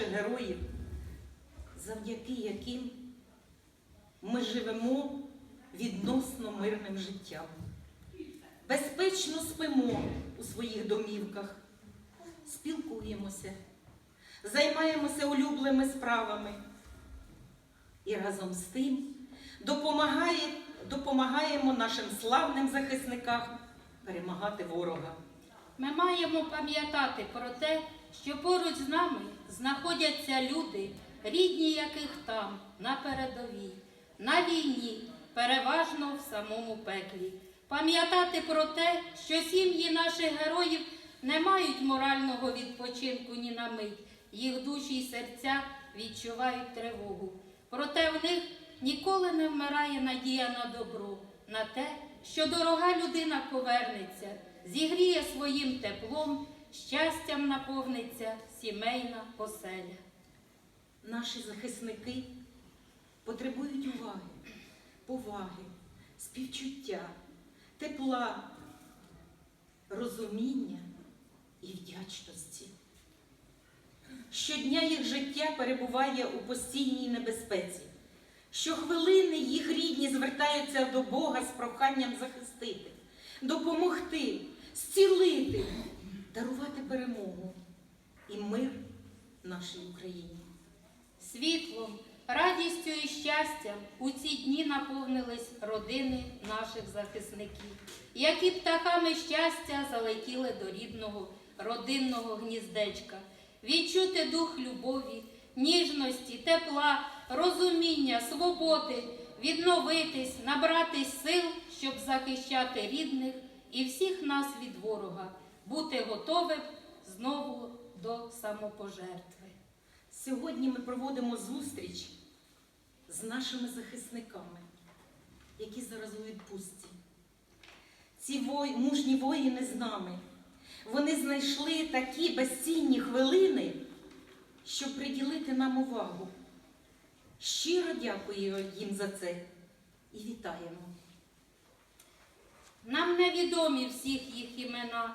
наших героїв, завдяки яким ми живемо відносно мирним життям. Безпечно спимо у своїх домівках, спілкуємося, займаємося улюбленими справами і разом з тим допомагає, допомагаємо нашим славним захисникам перемагати ворога. Ми маємо пам'ятати про те, що поруч з нами знаходяться люди, рідні яких там, на передовій, на війні, переважно в самому пеклі. Пам'ятати про те, що сім'ї наших героїв не мають морального відпочинку ні на мить, їх душі й серця відчувають тривогу. Проте в них ніколи не вмирає надія на добро, на те, що дорога людина повернеться, зігріє своїм теплом, щастям наповниться сімейна оселя. Наші захисники потребують уваги, поваги, співчуття, тепла, розуміння і вдячності. Щодня їх життя перебуває у постійній небезпеці. Щохвилини їх рідні звертаються до Бога з проханням захистити, допомогти, зцілити, дарувати перемогу і мир нашій Україні. Світлом, радістю і щастям у ці дні наповнились родини наших захисників, які птахами щастя залетіли до рідного родинного гніздечка, відчути дух любові, ніжності, тепла, розуміння, свободи, відновитись, набратись сил, щоб захищати рідних і всіх нас від ворога, бути готовим знову до самопожертви. Сьогодні ми проводимо зустріч з нашими захисниками, які зараз у відпустці. Ці вой, мужні воїни з нами. Вони знайшли такі безцінні хвилини, щоб приділити нам увагу. Щиро дякую їм за це і вітаємо. Нам невідомі всіх їх імена,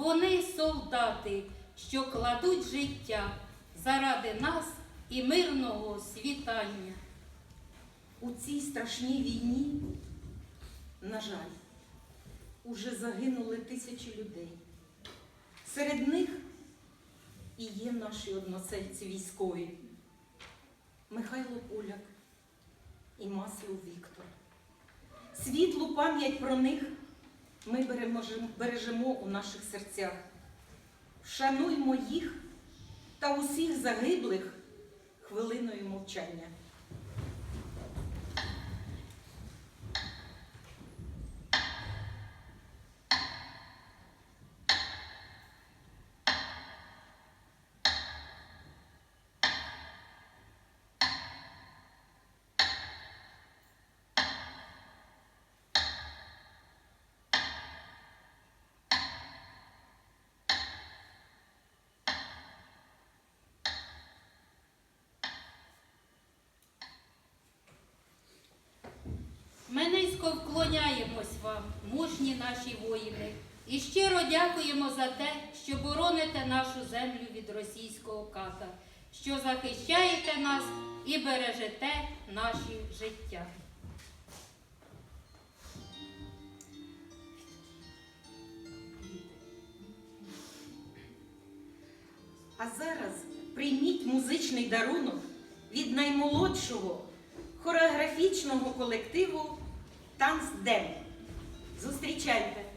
вони солдати, що кладуть життя заради нас і мирного світання. У цій страшній війні, на жаль, уже загинули тисячі людей. Серед них і є наші односельці військові Михайло Поляк і Маслов Віктор. Світлу пам'ять про них ми бережемо, у наших серцях. Шануймо їх та усіх загиблих хвилиною мовчання. Ми низько вклоняємось вам, мужні наші воїни, і щиро дякуємо за те, що бороните нашу землю від російського ката, що захищаєте нас і бережете наші життя. А зараз прийміть музичний дарунок від наймолодшого хореографічного колективу Танцдем. Зустрічайте!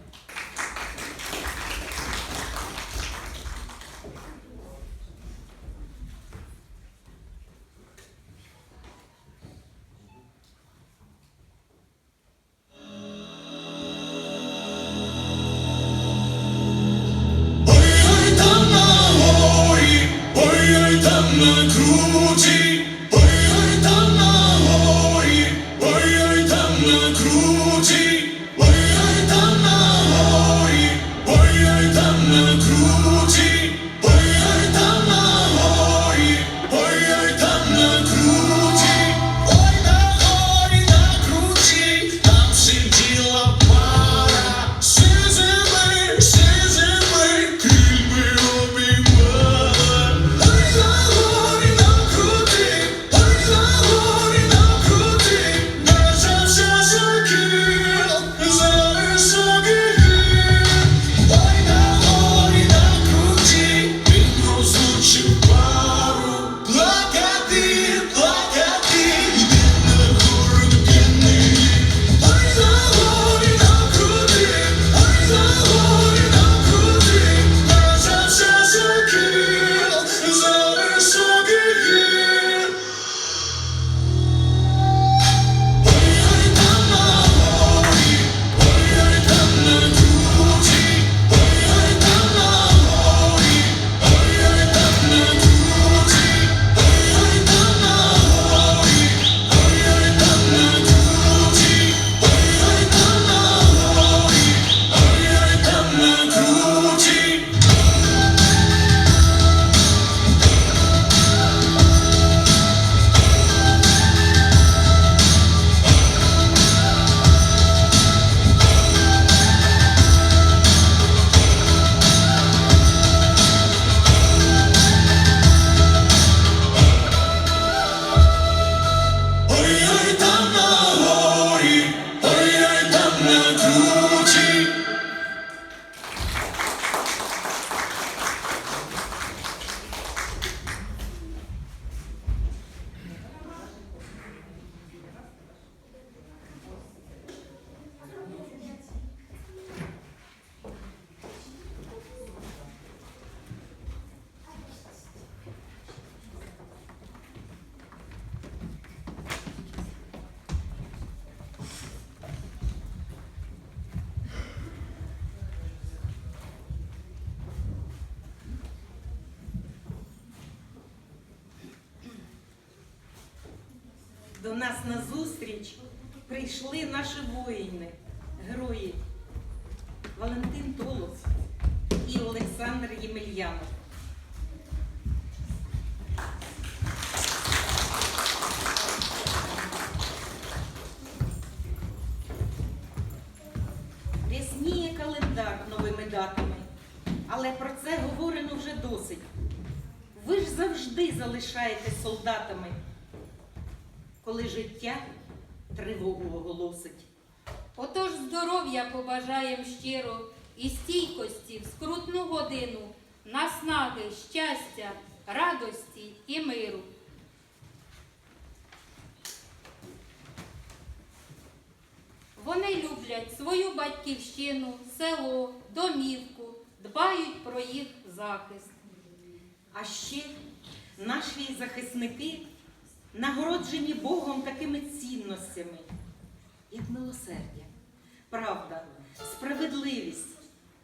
До нас на зустріч прийшли наші воїни, герої тривогу оголосить. Отож здоров'я побажаєм щиро і стійкості в скрутну годину, наснаги, щастя, радості і миру. Вони люблять свою батьківщину, село, домівку, дбають про їх захист. А ще наші захисники нагороджені Богом такими цінностями, як милосердя, правда, справедливість.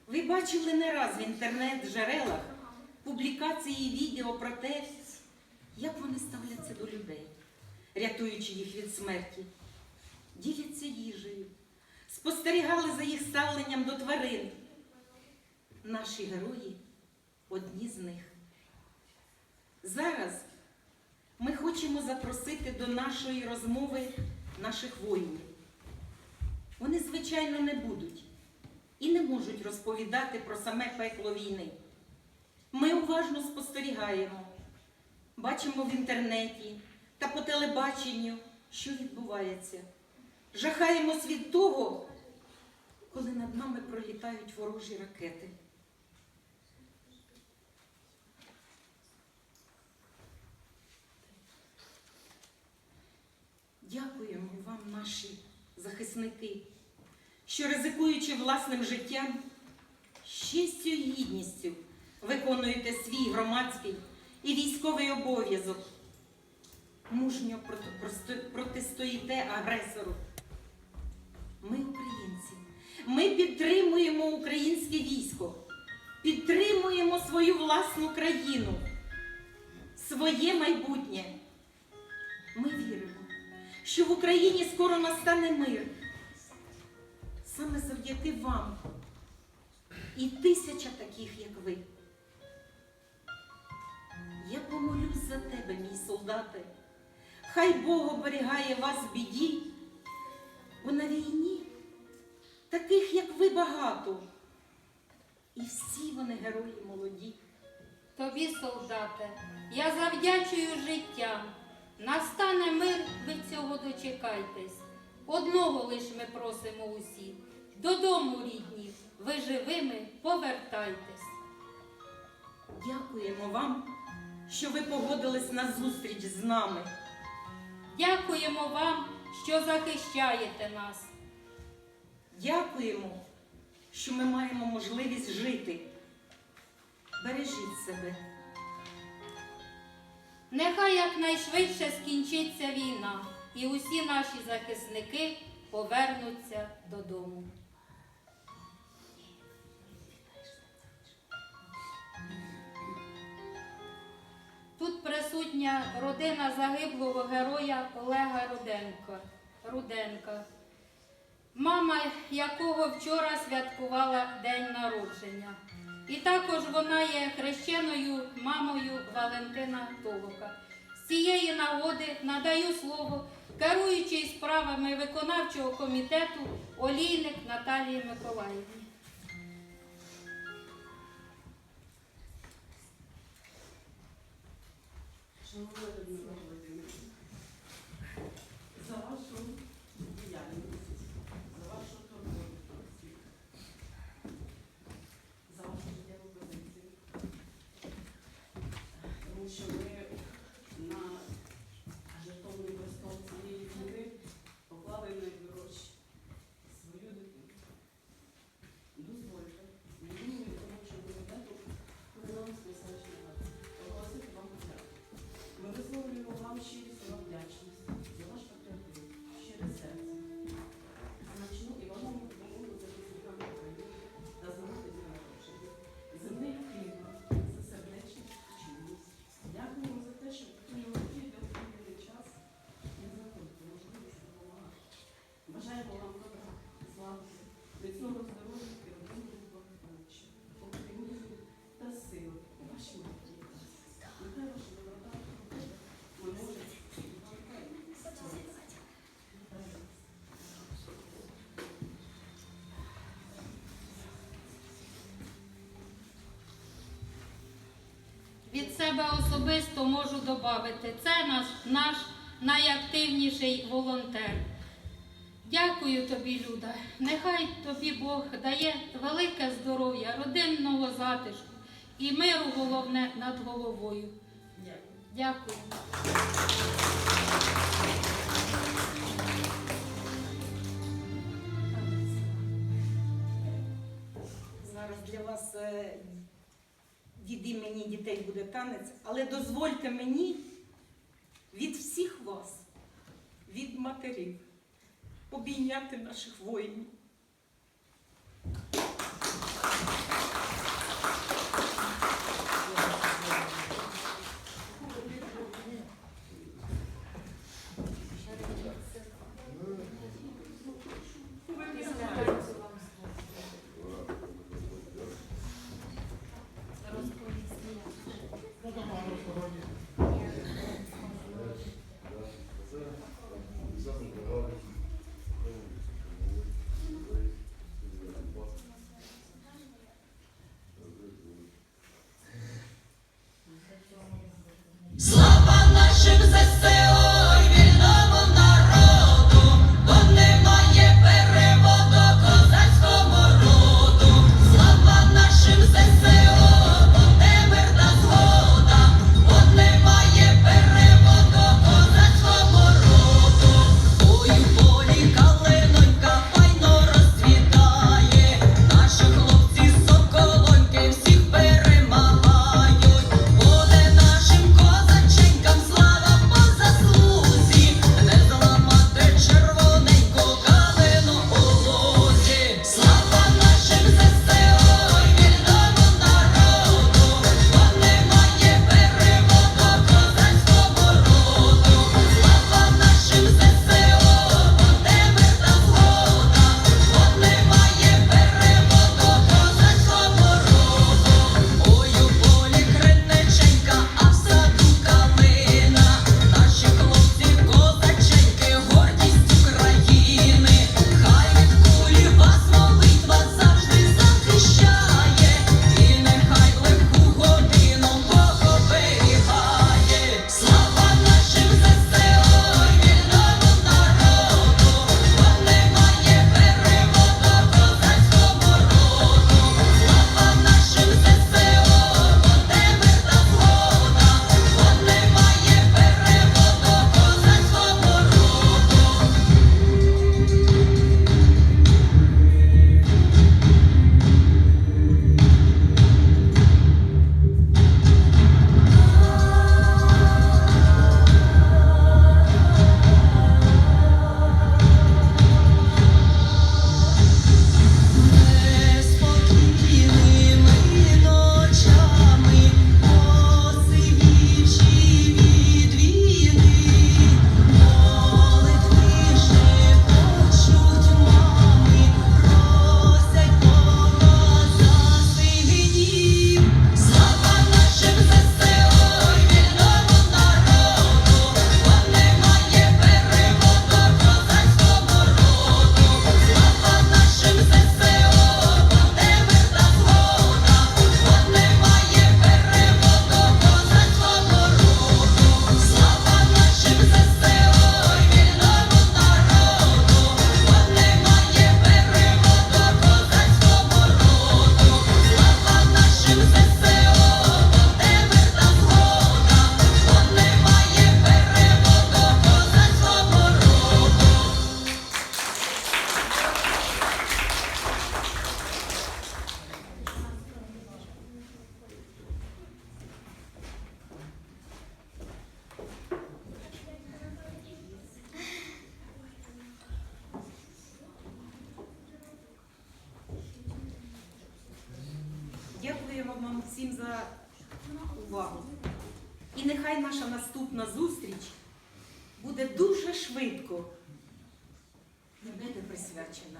Ви бачили не раз в інтернет-джерелах публікації відео про те, як вони ставляться до людей, рятуючи їх від смерті, діляться їжею, спостерігали за їх ставленням до тварин. Наші герої одні з них. Зараз ми хочемо запросити до нашої розмови наших воїнів. Вони, звичайно, не будуть і не можуть розповідати про саме пекло війни. Ми уважно спостерігаємо, бачимо в інтернеті та по телебаченню, що відбувається. Жахаємось від того, коли над нами пролітають ворожі ракети. Дякуємо вам, наші захисники, що ризикуючи власним життям, з честю і гідністю виконуєте свій громадський і військовий обов'язок. Мужньо проти- протистоїте агресору. Ми українці. Ми підтримуємо українське військо, підтримуємо свою власну країну, своє майбутнє. Ми віримо, що в Україні скоро настане мир. Саме завдяки вам і тисяча таких, як ви. Я помолюсь за тебе, мій солдате. Хай Бог оберігає вас в біді, бо на війні таких, як ви, багато. І всі вони герої молоді. Тобі, солдате, я завдячую життям. Настане мир, ви цього дочекайтесь. Одного лиш ми просимо усі. Додому, рідні, ви живими повертайтесь. Дякуємо вам, що ви погодились на зустріч з нами. Дякуємо вам, що захищаєте нас. Дякуємо, що ми маємо можливість жити. Бережіть себе. Нехай якнайшвидше скінчиться війна, і усі наші захисники повернуться додому. Тут присутня родина загиблого героя Олега Руденка. Руденка, мама якого вчора святкувала день народження. І також вона є хрещеною мамою Валентина Толока. З цієї нагоди надаю слово керуючій справами виконавчого комітету Олійник Наталії Миколаївні. Шановна Від себе особисто можу додати, це наш, наш найактивніший волонтер. Дякую тобі, Люда. Нехай тобі Бог дає велике здоров'я, родинного затишку і миру головне над головою. Дякую. Зараз для вас е, діди мені, дітей буде танець, але дозвольте мені від всіх вас, від матерів, обійняти наших воїнів. увагу. І нехай наша наступна зустріч буде дуже швидко і буде присвячена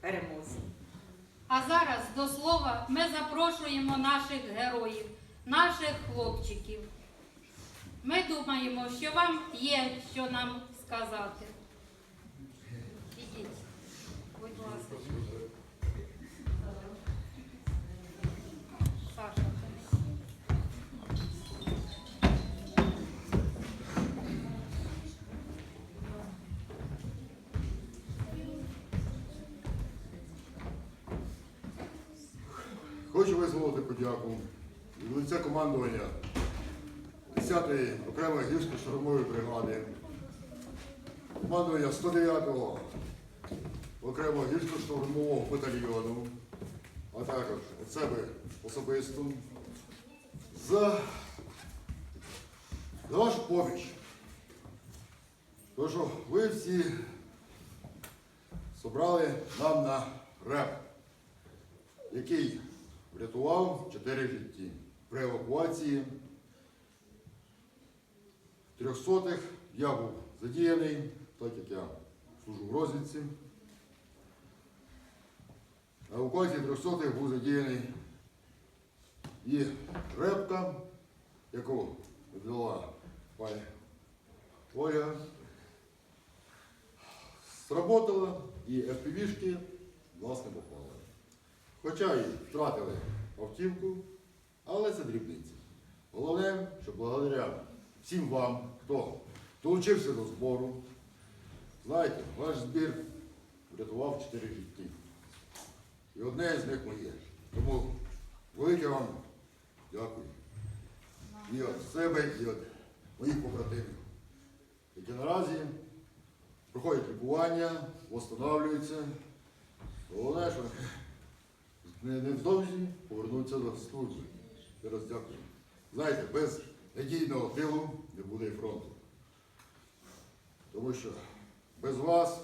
перемозі. А зараз до слова ми запрошуємо наших героїв, наших хлопчиків. Ми думаємо, що вам є що нам сказати. Хочу висловити подяку від командування 10-ї окремої гірсько-штурмової бригади, командування 109-го окремого гірсько-штурмового батальйону, а також від себе особисто за, за вашу поміч. Тому що ви всі собрали нам на реп, який врятував чотири житті при евакуації трьохсотих. Я був задіяний, так як я служу в розвідці. На евакуації трьохсотих був задіяний і репка, яку віддала пані Ольга. Сработала і FPV-шки власне попали. Хоча і втратили автівку, але це дрібниці. Головне, що благодаря всім вам, хто долучився до збору, знаєте, ваш збір врятував 4 житті. І одне з них моє. Тому велике вам дякую. І від себе, і від моїх побратимів, які наразі проходять лікування, встановлюються. Головне, що невдовзі повернуться до служби. Ще раз дякую. Знаєте, без надійного тилу не буде і фронту. Тому що без вас,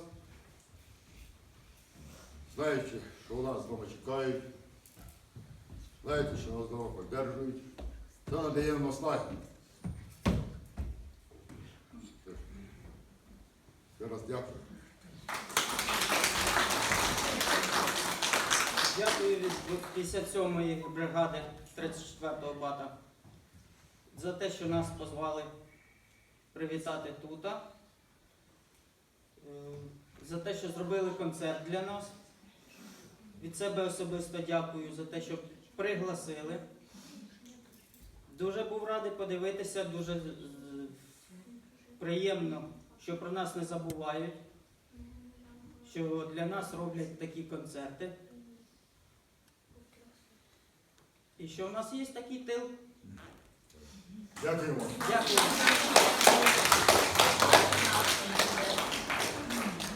знаючи, що у нас вдома чекають, знаєте, що нас вдома підтримують, це надає нам наснаги. Ще раз дякую. Дякую від 57-ї бригади 34-го бата за те, що нас позвали привітати тут. Е, За те, що зробили концерт для нас. Від себе особисто дякую за те, що пригласили. Дуже був радий подивитися, дуже е, приємно, що про нас не забувають, що для нас роблять такі концерти. І що в нас є такий тил. Дякуємо. Дякую.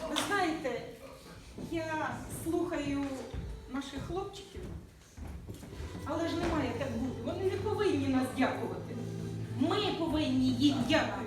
Ви знаєте, я слухаю наших хлопчиків, але ж немає так бути. Вони не повинні нас дякувати. Ми повинні їм дякувати.